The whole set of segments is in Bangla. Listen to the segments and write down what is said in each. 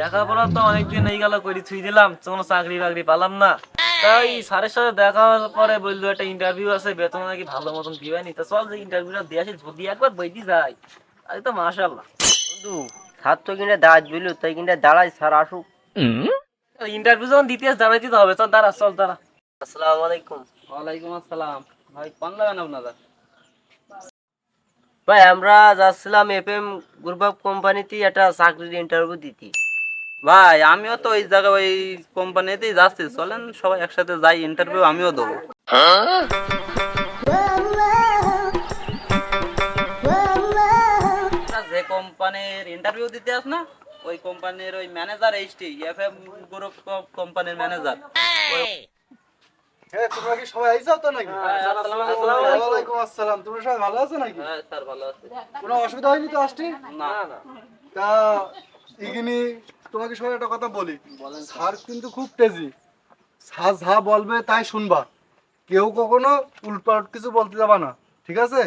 লেখাপড়া তো অনেকদিন এই গেল করে থুই দিলাম কোনো চাকরি বাকরি পালাম না। তাই স্যারের সাথে দেখা হওয়ার পরে বলল একটা ইন্টারভিউ আছে বেতন নাকি ভালো মতন দিবেনি তো চল যে ইন্টারভিউটা দিয়ে আসি যদি একবার বইতে যাই আজ তো মাশাল্লাহ বন্ধু স্যার তো কিনা দাঁড়াত বুঝলো? তাই কিনা দাঁড়াই স্যার আসুক। ইন্টারভিউ যখন দিতে দাঁড়াইতে হবে। চল দাঁড়া চল দাঁড়া। আসসালামু আলাইকুম। ওয়ালাইকুম আসসালাম। ভাই কোন লাগান আপনাদের ভাই আমরা যাচ্ছিলাম এফএম গ্রুপ অফ কোম্পানিতে একটা চাকরির ইন্টারভিউ দিতে। ভাই আমিও তো ওই জায়গায় ওই কোম্পানিতেই যাচ্ছি। চলেন সবাই একসাথে যাই ইন্টারভিউ আমিও দেবো। যে কোম্পানির ইন্টারভিউ দিতে আস না ওই কোম্পানির ওই ম্যানেজার এইচটি এফএম গ্রুপ কোম্পানির ম্যানেজার তোমরা কি সবাই আইসাও তো নাকি? ওয়ালাইকুম আসসালাম তোমরা সবাই ভালো আছো নাকি? হ্যাঁ স্যার ভালো আছে। কোনো অসুবিধা হয়নি তো আসতে না তা ইগিনি তোমাকে সবাই একটা কথা বলি। স্যার কিন্তু খুব তেজি। স্যার যা বলবে তাই শুনবা। কেউ কখনো উল্টাপাল্ট কিছু বলতে যাবা না ঠিক আছে?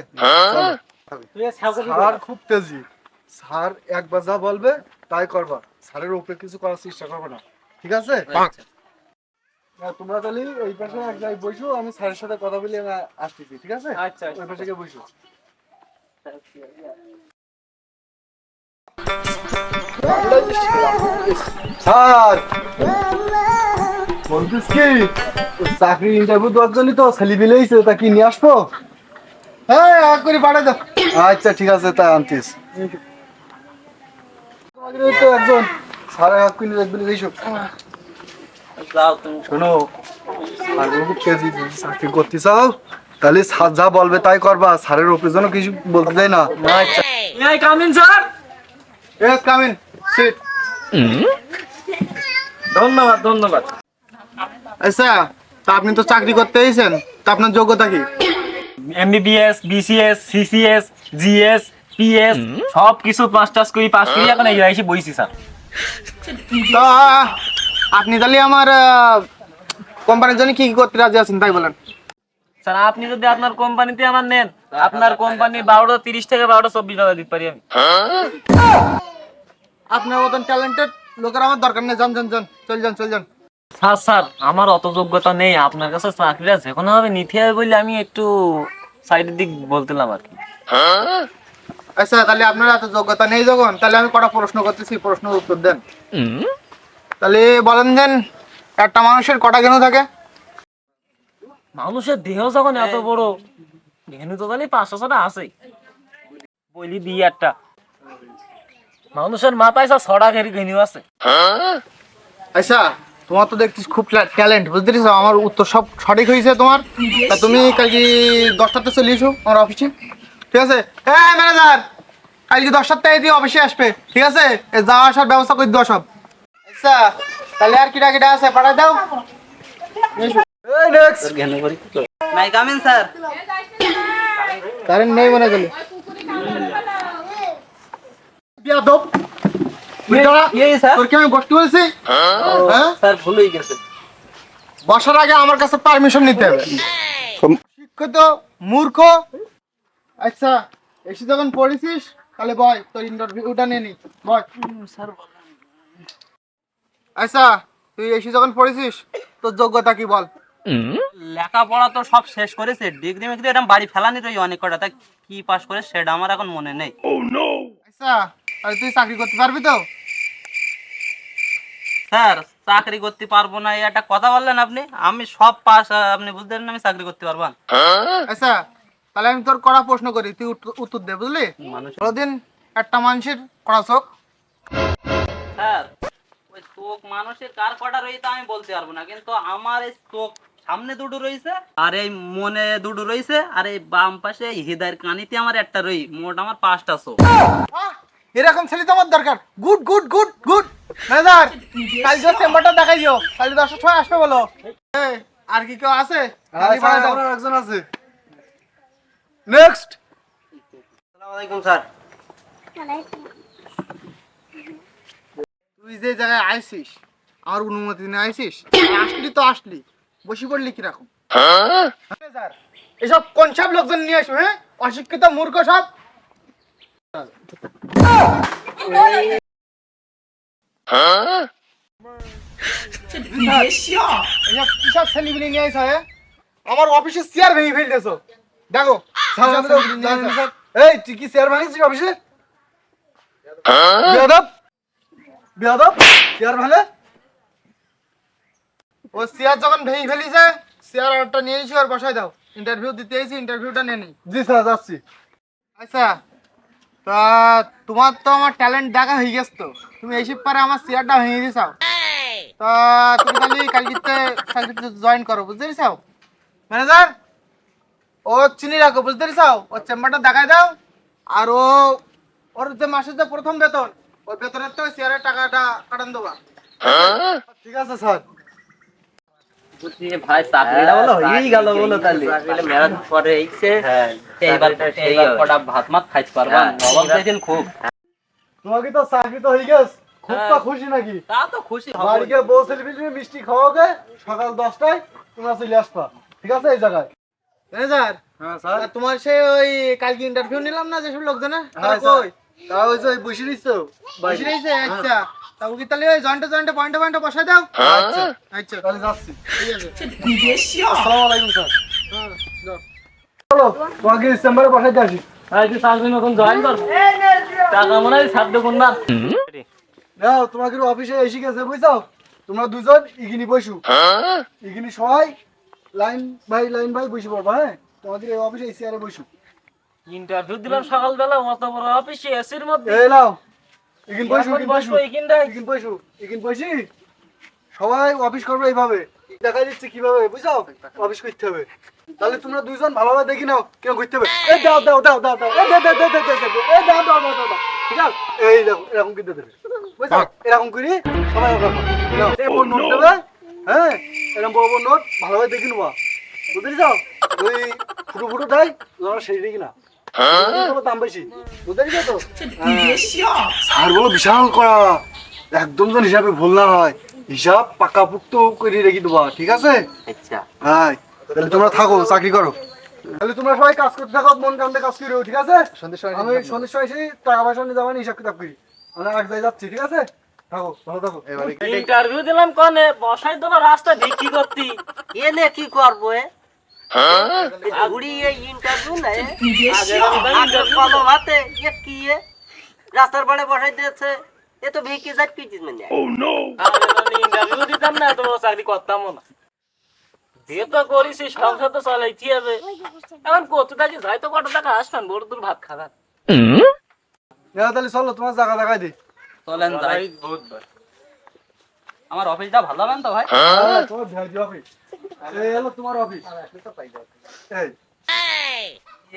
স্যার খুব তেজি। স্যার একবার যা বলবে তাই করবা। স্যারের উপরে কিছু করার চেষ্টা করবে না ঠিক আছে? হ্যাঁ, তোমরা তাহলে এই পাশে এক জায়গায় বসো আমি স্যারের সাথে কথা বলে আমি আসতেছি ঠিক আছে? আচ্ছা ওই পাশে গিয়ে বসো। স্যার বলছিস কি চাকরি ইন্টারভিউ দেওয়ার জন্য তো ছেলে বিলেইছে তা কি নিয়ে আসব? হ্যাঁ এক করে পাঠাই দাও। আচ্ছা ঠিক আছে তাই আনতিস তো একজন এক এইসব শোনো আর খুব কেজি চাকরি করতে চাও তাহলে স্যার যা বলবে তাই করবা স্যারের উপরে যেন কিছু বলতে দেয় না। এই come in sir. Yes come in sit ধন্যবাদ ধন্যবাদ। আচ্ছা তা আপনি তো চাকরি করতে এসেছেন তা আপনার যোগ্যতা কি? MBBS BCS CCS GS PS সব কিছু পাস টাস করি পাস করি এখন এই এসে বইছি স্যার। তা আপনি তাহলে আমার কোম্পানির জন্য কি কি করতে রাজি আছেন তাই বলেন। স্যার আপনি যদি আপনার কোম্পানিতে আমার নেন আপনার কোম্পানি বারোটা তিরিশ থেকে বারোটা চব্বিশ টাকা দিতে পারি আমি। আপনার মতন ট্যালেন্টেড লোকের আমার দরকার নেই যান যান যান চল যান চল যান। স্যার স্যার আমার অত যোগ্যতা নেই আপনার কাছে চাকরিটা যে কোনো ভাবে নিতে হবে বলে আমি একটু সাইডের দিক বলতেলাম আর কি। আচ্ছা তাহলে আপনার এত যোগ্যতা নেই যখন তাহলে আমি কটা প্রশ্ন করতেছি প্রশ্নের উত্তর দেন। তাহলে বলেন দেন একটা মানুষের কটা কেন থাকে? মানুষের দেহ যখন এত বড় ঘেনু তো তাহলে পাঁচশো ছটা আছে বলি দিই একটা। মানুষের মাথায় সব ছড়া ঘেরি ঘেনু আছে। আচ্ছা তোমার তো দেখছিস খুব ট্যালেন্ট বুঝতে পেরেছ? আমার উত্তর সব সঠিক হয়েছে তোমার। তা তুমি কালকে দশটাতে চলে এসো আমার অফিসে ঠিক আছে? হ্যাঁ ম্যানেজার কালকে দশটার থেকে দিয়ে অফিসে আসবে ঠিক আছে? যাওয়া আসার ব্যবস্থা করে দেওয়া সব। আচ্ছা তাহলে আর কিটা কিটা আছে? পাঠাই দাও। নাই কামিন স্যার কারেন্ট নেই মনে গেল বিয়াদব হ্যাঁ? স্যার ভুল গেছে। বসার আগে আমার কাছে পারমিশন নিতে হবে। শিক্ষিত মূর্খ। আচ্ছা এসে যখন পড়েছিস তাহলে বয় তোর ইন্টারভিউটা নিয়ে নি। বয়। আচ্ছা তুই এসে যখন পড়েছিস তোর যোগ্যতা কি বল? লেখাপড়া তো সব শেষ করেছে। ডিগ্রি মিগ্রি এরকম বাড়ি ফেলানি তো অনেক কটা। তা কি পাস করে সেটা আমার এখন মনে নেই। আচ্ছা তুই চাকরি করতে পারবি তো? স্যার চাকরি করতে পারব না একটা কথা বললেন আপনি। আমি সব পাস আপনি বুঝতে আমি চাকরি করতে পারব না। আচ্ছা তাহলে আমি তোর কড়া প্রশ্ন করি তুই উত্তর- দে বুঝলি? কোনোদিন একটা মানুষের কড়া চোখ। স্যার চোখ মানুষের কার কটা রয়েছে আমি বলতে পারব না। কিন্তু আমার এই চোখ সামনে দুটো রয়েছে আর এই মনে দুটো রয়েছে আর এই বাম পাশে হৃদয়ের কানিতে আমার একটা রই মোট আমার পাঁচটা চোখ। এরকম ছেলে তো আমার দরকার। Good good good good. Manager কাল যে চেম্বারটা দেখাই দিও কাল দশটার সময় আসবে বলো। আর কি কেউ আছে? একজন আছে। নেক্সট আসসালামু আলাইকুম স্যার। তুই যে জায়গায় আইছিস আমার অনুমতি নিয়ে আইছিস আসলি তো আসলি বসে পড়লি কীরকম? ম্যানেজার এসব কোন সব লোকজন নিয়ে আসবে হ্যাঁ? অশিক্ষিত মূর্খ সব? এইসব কিসব ছেলেপিলে নিয়ে আইসা হ্যাঁ? আমার অফিসে চেয়ার ভেঙে ফেলতেছো। দেখো কিসব ছেলেপিলে নিয়ে আইসা। এই তুই কি চেয়ার ভাঙিস অফিসে বেয়াদব বেয়াদব চেয়ার ভাঙে। ও চেয়ার যখন ভেঙে ফেলিছে চেয়ার অর্ডারটা নিয়ে এসে আর বসাই দাও। ইন্টারভিউ দিতে এসেছি ইন্টারভিউটা নিয়ে নিই। জি স্যার যাচ্ছি। আচ্ছা তা তোমার তো আমার ট্যালেন্ট দেখা হয়ে গেছে তো। তুমি পারে আমার চেয়ারটা ভেঙে দিছাও তা তুমি খালি কালকিতে চাকরিতে জয়েন করো বুঝতে পেরেছাও ম্যানেজার ও চিনি রাখো বুঝতে পেরেছাও ওর চেম্বারটা দেখাই দাও। আর ও ওর যে মাসের যে প্রথম বেতন বেতনের তো চেয়ারের টাকাটা কাটান দেবা। ঠিক আছে স্যার। ভাই চাকরিটা বলো হয়েই গেল বলো তাহলে। মেরাজ পরে এইছে এইবার চাকরিটা এইবার সেই হবে। কটা ভাত মাত খাইতে পারবা। নবাব খুব। তোমার তো চাকরি তো হয়ে গেছ? খুব তো খুশি নাকি? তা তো খুশি বাড়ি গিয়ে বউ ছেলে মিষ্টি খাওয়াবে সকাল দশটায় তোমরা চলে আসবা। ঠিক আছে এই জায়গায়। হ্যাঁ স্যার। তোমার সে ওই কালকে ইন্টারভিউ নিলাম না যেসব কই? তা ওই যে বসে নিচ্ছ বসে রয়েছে আচ্ছা। তা ওকে তাহলে ওই জয়েন্টে জয়েন্টে পয়েন্টে পয়েন্টে বসাই দাও। আচ্ছা আচ্ছা। তাহলে যাচ্ছি। ঠিক আছে। আসসালামু আলাইকুম স্যার। হ্যাঁ। চলো তোমাকে চেম্বারে তুই নতুন জয়েন কর। টাকা মনে হয় সাধ্য কোন না নাও তোমাকে অফিসে এসে গেছে বুঝছ? তোমরা দুজন ইগিনি বসু। ইগিনি সবাই লাইন বাই লাইন ভাই বসে পড়বা হ্যাঁ? তোমাদের এই অফিসে এই চেয়ারে বসু। ইন্টারভিউ দিলাম সকালবেলা অত বড় অফিসে এসির মধ্যে। এই নাও বসু এখন ইগিন বসু। বসবো এইখানটায় ইগিন বসু সবাই অফিস করবে এইভাবে। দেখা দিচ্ছে কীভাবে বুঝছ? অফিস করতে হবে। তাহলে তোমরা দুইজন ভালোভাবে দেখি নাও কেউ হবে। এই দাও দাও দাও দাও দাও। এই দে দে দে দে দে দে এই দাও দাও দাও দাও। ঠিক আছে? এই দেখো এরকম কিন্তু দেবে। বুঝছ? এরকম করি সবাই ওরকম নাও এই বড় নোট দেবে। হ্যাঁ? এরকম বড় বড় নোট ভালোভাবে দেখে নেবা। বুঝতে চাও ওই ফুটো ফুটো দেয় ওরা সেই দিকে না দাম বেশি। বুঝতে তো? স্যার বলো বিশাল করা। একদম যেন হিসাবে ভুল না হয়। হিসাব পাকাপুক্ত করে রেখে দেবা ঠিক আছে? আচ্ছা। হ্যাঁ তাহলে তোমরা থাকো চাকরি করো। তাহলে তোমরা সবাই কাজ করতে থাকো মন কান্দে কাজ করো ঠিক আছে? সন্ধ্যের সময় আমি সন্ধ্যের সময় এসে টাকা পয়সা নিয়ে যাবেন হিসাব কিতাব করি। আমি এক জায়গায় যাচ্ছি ঠিক আছে? থাকো ভালো থাকো। ইন্টারভিউ দিলাম কনে বসাই তো না রাস্তা বিক্রি করতি। এনে কি করব এ? রাস্তার পাড়ে বসাই দিয়েছে। এ তো ভিকি যাট পিটিস মানে? ইন্টারভিউ দিতাম না এত চাকরি করতাম না। দিয়ে তো করিস সংসার তো চালাইছি হবে এখন কত থাকি যাই তো কত টাকা আসবেন বড় দূর ভাত খাবেন এবার তাহলে চলো তোমার জায়গা দেখাই দিই। চলেন যাই। আমার অফিসটা ভালো হবেন তো ভাই? তোমার অফিস এই তোমার অফিস এই।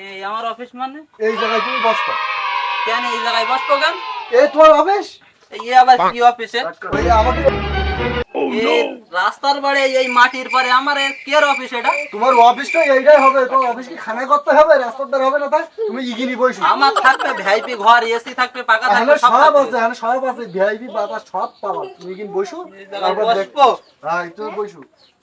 এই আমার অফিস মানে? এই জায়গায় তুমি বসবা কেন এই জায়গায় বসবো কেন? এই তোমার অফিস এই আবার কি অফিসে আমাকে রাস্তার বাড়ি এই মাটির পরে আমার কের অফিস এটা? তোমার অফিসটা এইটাই হবে তোমার অফিস কি খানা করতে হবে রাস্তার ধারে হবে না তাই? তুমি ইগিনি বসো আমার থাকবে ভিআইপি ঘর এসি থাকবে পাকা থাকবে সব। আছে এখানে সব আছে ভিআইপি বাতা সব পাবা। তুমি কিন্তু বসো তারপর? দেখব হ্যাঁ তুমি বসো এখানে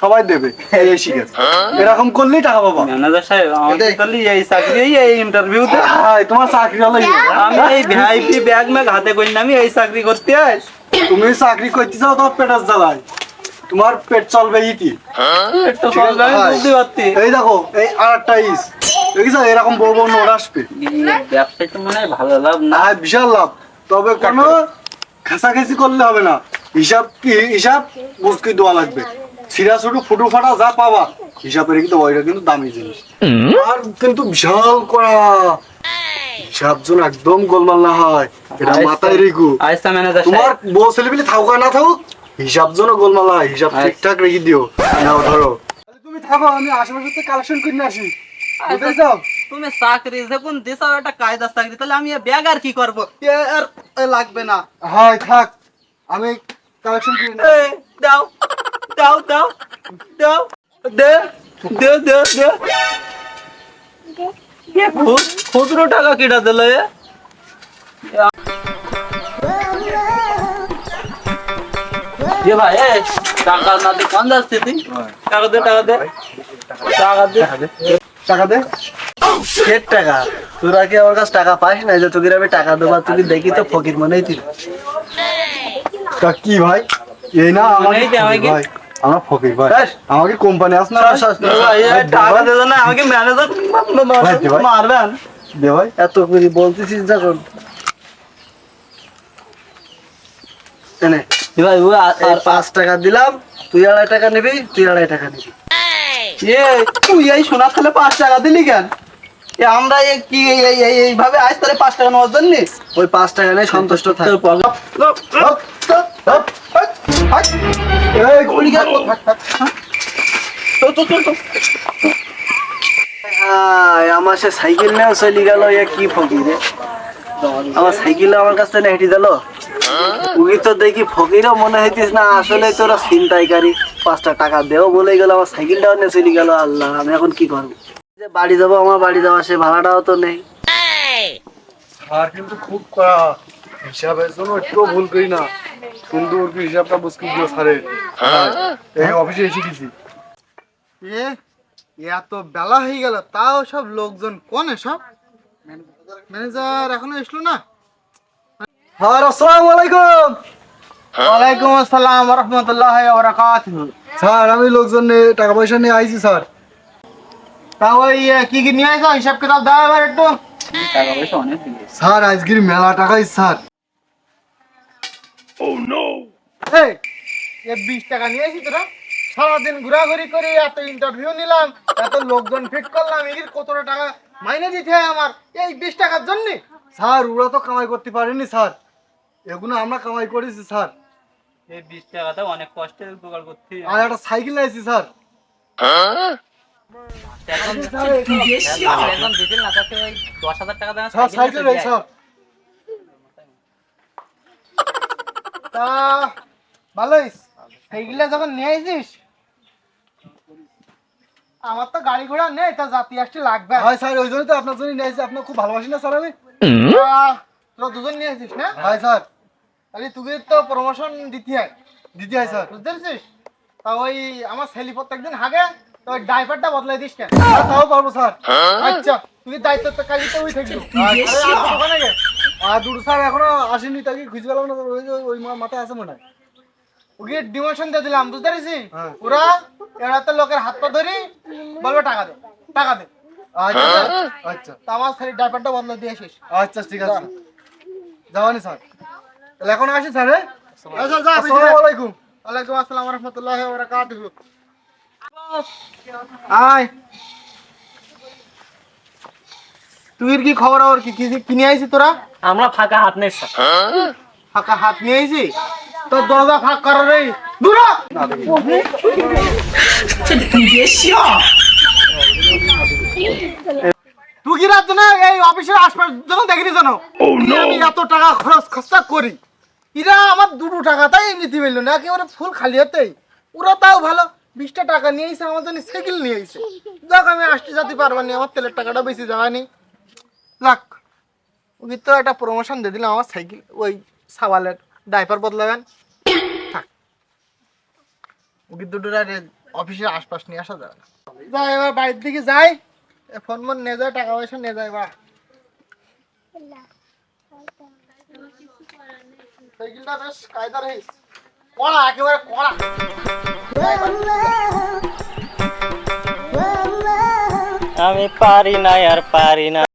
সবাই দেবে এরকম করলেই টাকা পাবা ম্যানেজার সাহেব এই চাকরি এই ইন্টারভিউতে হ্যাঁ তোমার চাকরি হলো আমি এই ভিআইপি ব্যাগ ম্যাগ হাতে করি না আমি এই চাকরি করতে আস তুমি চাকরি করতে চাও তোমার পেটার জ্বালায়। তোমার পেট চলবে ইতি হ্যাঁ। এই দেখো এই আর একটা ইস। দেখিস এরকম বড় বড় নোট আসবে। ব্যবসায় তো মনে হয় ভালো লাভ না। বিশাল লাভ। তবে কোনো খেসাখেসি করলে হবে না। হিসাব কি হিসাব? মুসকি দেওয়া লাগবে। ছিঁড়া ছোটো ফুটো ফাটা যা পাবা। হিসাবের কিন্তু ওইটা কিন্তু দামি জিনিস। আর কিন্তু বিশাল করা। হিসাব যেন একদম গোলমাল না হয়। এটা মাথায় রেখো। আচ্ছা ম্যানেজার তোমার বউ ছেলেপিলে থাকুক না থাকুক হিসাব যেন গোলমাল হয় হিসাব আচ্ছা। ঠিকঠাক রেখে দিও। নাও ধরো। তুমি থাকো আমি আশেপাশে থেকে কালেকশন করে আসি। বুঝতে তুমি চাকরি যখন দিছাও একটা কায়দার চাকরি তাহলে আমি ব্যাগ আর কি করব? আর লাগবে না। হয় থাক। আমি কালেকশন করে দাও দাও দাও দাও। দে দে দে। দে। এ খুচরো টাকা কিটা দিল এ? এ ভাই এ টাকা না দিয়ে কোন যাচ্ছিস তুই? টাকা দে টাকা দে। টাকা দে। টাকা দে। ষাট টাকা। তোরা কি আমার কাছে টাকা পাস না যে তোকে আমি টাকা দেবো তুই দেখি তো ফকির মনেই তা কি ভাই? এই না আমাকে এই ভাই। আমরা ফকির ভাই। আমাকে কোম্পানি আস না টাকা দে না আমাকে ম্যানেজার। মারবেন দে ভাই এত করে বলতেছিস যখন ভাই ও আর পাঁচ টাকা দিলাম তুই আড়াই টাকা নিবি তুই আড়াই টাকা নিবি। এ তুই এই সোনার তাহলে পাঁচ টাকা দিলি কেন? আমরা কি এইভাবে আজ তাহলে পাঁচ টাকা নেওয়ার জন্য? ওই পাঁচ টাকা নেই সন্তুষ্ট আমার সে সাইকেল নিয়েও চলে গেল এ কি ফকিরে আমার সাইকেল আমার কাছ থেকে হেঁটে দিল উগি তো দেখি ফকিরও মনে হইতিস না আসলে তোরা ছিনতাইকারী। পাঁচটা টাকা দেও বলে গেল আমার সাইকেলটাও নিয়ে চলে গেল আল্লাহ আমি এখন কি করব? যে বাড়ি যাব আমার বাড়ি যাওয়া সে ভাড়াটাও তো নেই। কিন্তু খুব হিসাবের জন্য একটু ভুল করি না। কিন্তু ওর কি হিসাবটা মুশকিল ছিল স্যারের? এই অফিসে এসে গেছি। এ এত বেলা হয়ে গেল তাও সব লোকজন কোন সব? ম্যানেজার এখনও এসলো না? হ্যাঁ আসসালামু আলাইকুম। ওয়ালাইকুম আসসালাম রহমতুল্লাহ বারাকাতুহু। স্যার আমি লোকজন নিয়ে টাকা পয়সা নিয়ে আইছি স্যার। তা ওই কি কি নিয়ে আসো হিসাব কিতাব দাও এবার একটু। টাকা পয়সা অনেক স্যার আজকের মেলা টাকাই স্যার। এই এ বিশ টাকা নিয়ে আসি তোরা। সারাদিন ঘোরাঘুরি করে এত ইন্টারভিউ নিলাম এত লোকজন ফিট করলাম এর কত টাকা মাইনে দিতে হয় আমার? এই বিশ টাকার জন্য? স্যার ওরা তো কামাই করতে পারেনি স্যার। এগুলো আমরা কামাই করেছি স্যার। এই বিশ টাকাটা অনেক কষ্টে জোগাড় করতে আর একটা সাইকেল নিয়েছি স্যার। এখন না ওই দশ হাজার টাকা দেন স্যার সাইকেল স্যার। তা ভালোই সেইগুলা যখন নিয়ে আসিস আমার তো গাড়ি ঘোড়া নেই তা জাতি আসতে লাগবে। হ্যাঁ স্যার ওই জন্যই তো আপনার জন্য নিয়ে আসছি আপনার খুব ভালোবাসি না স্যার আমি? তোরা দুজন নিয়ে আসিস না? হ্যাঁ স্যার। তাহলে তোকে তো প্রমোশন দিতে হয়। দিদি হয় স্যার। বুঝতে পারছিস? তা ওই আমার ছেলে প্রত্যেকদিন হাগে তো ওই ড্রাইভারটা বদলাই দিস কেন? হ্যাঁ, তাও পারব স্যার। আচ্ছা তুই দায়িত্ব তো কাজে তো ওই থাকবি। আরে, দুটো স্যার এখনও আসেনি তাকে খুঁজে পেলাম না ওই মাথায় আছে মনে হয়। ওকে ডিমোশন দিয়ে দিলাম বুঝতে পারছিস হ্যাঁ। ওরা এরা তো লোকের হাত পা ধরি বলবে টাকা দে টাকা দে। আচ্ছা আচ্ছা। তা আমার ছেলে ড্রাইভারটা বদলাই দিয়ে আসিস আচ্ছা ঠিক আছে। যাওয়ানি স্যার। তাহলে এখন আসি স্যার হ্যাঁ? আচ্ছা আসসালামু আলাইকুম। ওয়ালাইকুম আসসালাম রহমতুল্লাহ বারাকাতুহু। আয়। তুই কি খবর আর কি কি- কিনে আইছি তোরা? আমরা ফাঁকা হাত নেই ফাঁকা হাত নিয়ে আইছি? তোর দরজা ফাঁক কর রে। দূর তুই কি রাত না এই অফিসের আশপাশ যেন দেখিনি জানো? আমি এত টাকা খরচ খরচা করি? এরা আমার দুটো টাকা তাই নিতে পারল না একেবারে ফুল খালি হতেই ওরা তাও ভালো বিশটা টাকা নিয়ে এসে আমার জন্য সাইকেল নিয়ে এসে যাক আমি আসতে যেতে পারবানি আমার তেলের টাকাটা বেশি যাওয়ানি যাক ওকে তো একটা প্রমোশন দিয়ে দিলাম, আমার সাইকেল ওই সাবালের ডাইপার বদলাবেন। থাক। ওকে অফিসের আশপাশ নিয়ে আসা যাবে না। যাই, এবার বাড়ির দিকে যাই। ফোন মন নিয়ে যায়, টাকা পয়সা নিয়ে যায় সাইকেলটা বেশ কড়া, একেবারে কড়া। আমি পারি না আর পারি না।